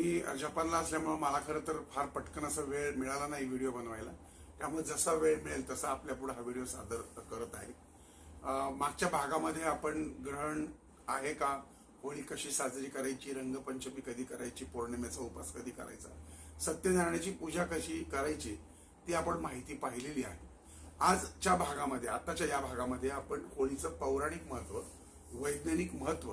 मी जपानला असल्यामुळे मला खरं तर फार पटकन असा वेळ मिळाला नाही व्हिडिओ बनवायला. त्यामुळे जसा वेळ मिळेल तसा आपल्या पुढे हा व्हिडिओ सादर करत आहे. मागच्या भागामध्ये आपण ग्रहण आहे का? होळी कशी साजरी करायची? रंगपंचमी कधी करायची? पौर्णिमेचा उपास कधी करायचा? सत्यनारायणाची पूजा कशी करायची? ती आपण माहिती पाहिलेली आहे. आजच्या भागामध्ये आताच्या या भागामध्ये आपण होळीचं पौराणिक महत्त्व वैज्ञानिक महत्त्व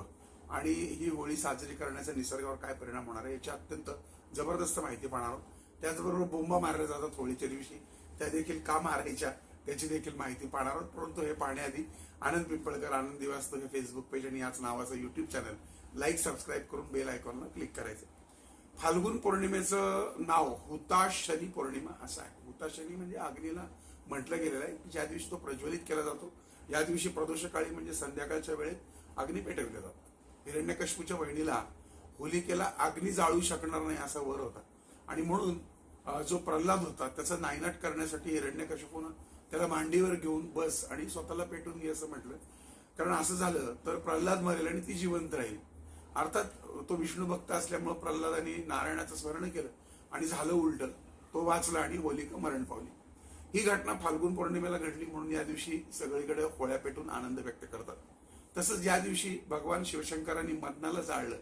आणि ही होळी साजरी करण्याचा निसर्गावर काय परिणाम होणार आहे याची अत्यंत जबरदस्त माहिती पाहणार आहोत. त्याचबरोबर बोंबा मारल्या जातात होळीच्या दिवशी. त्या देखील का मारायच्या त्याची देखील माहिती पाहणार आहोत. परंतु हे पाहण्याआधी आनंद पिंपळकर आनंद दिवास्त हे फेसबुक पेज आणि याच नावाचं युट्यूब चॅनल लाईक सबस्क्राईब करून बेल आयकॉनला क्लिक करायचं. फाल्गुन पौर्णिमेचं नाव हुताशनी पौर्णिमा असं आहे. हुताशनी म्हणजे अग्नीला म्हटलं गेलेलं आहे की ज्या दिवशी तो प्रज्वलित केला जातो या दिवशी प्रदोषकाळी म्हणजे संध्याकाळच्या वेळेत अग्नी पेटवले जातात हिरण्यकश्मीच्या बहिणीला होलिकेला अग्नी जाळू शकणार नाही असा वर होता. आणि म्हणून जो प्रल्हाद होता त्याचा नायनाट करण्यासाठी हिरण्यकश्यपून त्याला मांडीवर घेऊन बस आणि स्वतःला पेटून घे असं म्हटलं. कारण असं झालं तर प्रल्हाद मरेल आणि ती जिवंत राहील. अर्थात तो विष्णू भक्त असल्यामुळे प्रल्हादाने नारायणाचं स्मरण केलं आणि झालं उलट. तो वाचला आणि होलिका मरण पावली. ही घटना फाल्गुन पौर्णिमेला घडली म्हणून या दिवशी सगळीकडे होळ्या पेटून आनंद व्यक्त करतात. तसंच ज्या दिवशी भगवान शिवशंकरांनी मदनाला जाळलं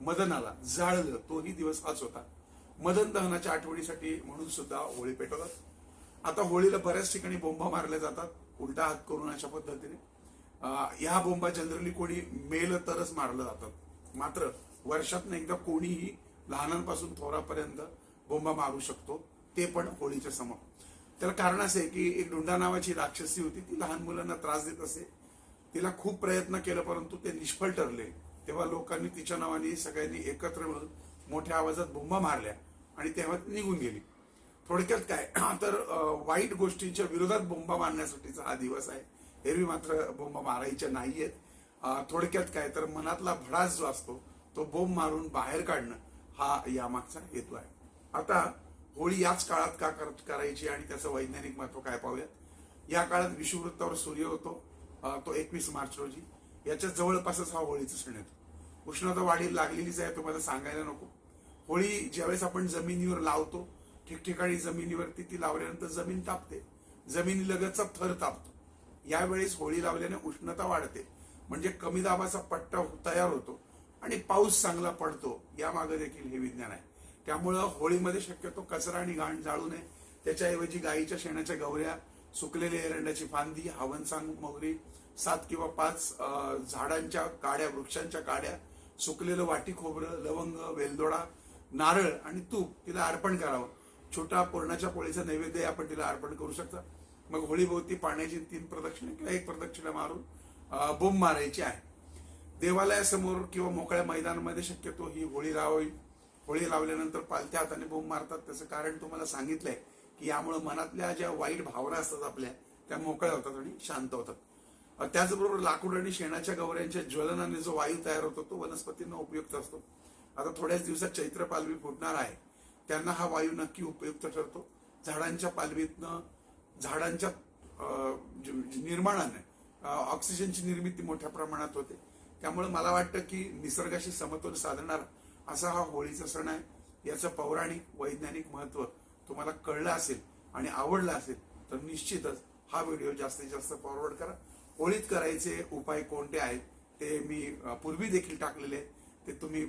मदनाला जाळलं तोही दिवस हाच होता. मदन दहनाच्या आठवणीसाठी म्हणून सुद्धा होळी पेटवतात. आता होळीला बऱ्याच ठिकाणी बोंबा मारल्या जातात उलटा हात करून अशा पद्धतीने. ह्या बोंबा जनरली कोणी मेल तरच मारलं जातात. मात्र वर्षातनं एकदा कोणीही लहानांपासून थोरापर्यंत बोंबा मारू शकतो ते पण होळीच्या समोर. त्याला कारण असे की एक डुंडा नावाची राक्षसी होती ती लहान मुलांना त्रास देत असे. तिला खूप प्रयत्न केला परंतु ते निष्फळ ठरले. तेव्हा लोकांनी तिच्या नावाने सगळ्यांनी एकत्र मिळून मोठ्या आवाजात बोंबा मारल्या आणि तेव्हा निघून गेली. थोडक्यात काय? तर वाईट गोष्टींच्या विरोधात बोंबा मारण्यासाठीचा हा दिवस आहे. एरवी मात्र बोंबा मारायच्या नाहीयेत. थोडक्यात काय? तर मनातला भडास जो असतो तो बोंब मारून बाहेर काढणं हा यामागचा हेतू आहे. आता होळी याच काळात का करायची आणि त्याचं वैज्ञानिक महत्त्व काय पाहूयात? या काळात विषुववृत्तावर सूर्य होतो. तो एकवीस मार्च रोजी. याच्या जवळपासच हा होळीचा सण येतो उष्णता वाढी लागलेलीच आहे तुम्हाला सांगायला नको. होळी ज्यावेळेस आपण जमिनीवर लावतो ठिकठिकाणी जमिनीवरती ती लावल्यानंतर जमीन तापते. जमिनीलगतचा थर तापतो. यावेळेस होळी लावल्याने उष्णता वाढते. म्हणजे कमी दाबाचा पट्टा हो, तयार होतो आणि पाऊस चांगला पडतो यामागे देखील हे विज्ञान आहे. त्यामुळं होळीमध्ये शक्यतो कचरा आणि घाण जाळू नये. त्याच्याऐवजी गाईच्या शेणाच्या गवऱ्या सुकलेल्या एरंडाची फांदी हवनसांग मोगरी सात किंवा पाच झाडांच्या काड्या वृक्षांच्या काड्या सुकलेलं वाटी खोबरं लवंग वेलदोडा नारळ आणि तूप तिला अर्पण करावं. छोटा पूर्णाच्या पोळीचा नैवेद्य आपण तिला अर्पण करू शकता. मग होळीभोवती पाण्याची तीन प्रदक्षिणा किंवा एक प्रदक्षिणा मारून बोंब मारायची आहे. देवालयासमोर किंवा मोकळ्या मैदानामध्ये शक्यतो ही होळी लावावी. होळी लावल्यानंतर पालत्या हाताने बोंब मारतात. त्याचं कारण तुम्हाला सांगितलंय. की यामुळं मनातल्या ज्या वाईट भावना असतात आपल्या त्या मोकळ्या होतात आणि शांत होतात. त्याचबरोबर लाकूड आणि शेणाच्या गवऱ्यांच्या ज्वलनाने जो वायू तयार होतो तो वनस्पतींना उपयुक्त असतो. आता थोड्याच दिवसात चैत्र पालवी फुटणार आहे. त्यांना हा वायू नक्की उपयुक्त ठरतो. झाडांच्या पालवीतनं झाडांच्या निर्माणाने ऑक्सिजनची निर्मिती मोठ्या प्रमाणात होते. त्यामुळे मला वाटतं की निसर्गाशी समतोल साधणार असा हा होळीचा सण आहे. याचं पौराणिक वैज्ञानिक महत्त्व तुम्हाला कळलं असेल आणि आवडलं असेल तर निश्चितच हा व्हिडिओ जास्तीत जास्त फॉरवर्ड करा. होळीत करायचे उपाय कोणते आहेत ते मी पूर्वी देखील टाकलेले आहेत. ते तुम्ही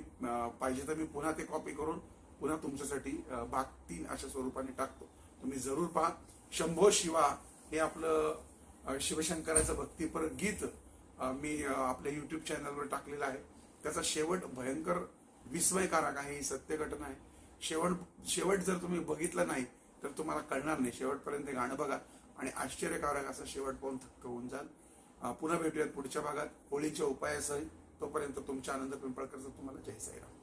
पाहिजे तर मी पुन्हा ते कॉपी करून पुन्हा तुमच्यासाठी भाग तीन अशा स्वरूपाने टाकतो. तुम्ही जरूर पहा. शंभो शिवा हे आपलं शिवशंकराचं भक्तीपर गीत मी आपल्या युट्यूब चॅनलवर टाकलेलं आहे. त्याचा शेवट भयंकर विस्मयकारक आहे ही सत्य घटना आहे. शेवट शेवट जर तुम्ही बघितलं नाही तर तुम्हाला कळणार नाही. शेवटपर्यंत हे गाणं बघा आणि आश्चर्यकारक असं शेवट पाहून थक्क होऊन जाल. पुन्हा भेटूयात पुढच्या भागात. होळीच्या उपायासह तोपर्यंत तुमच्या आनंद पिंपळकरचं तुम्हाला जय साईराम.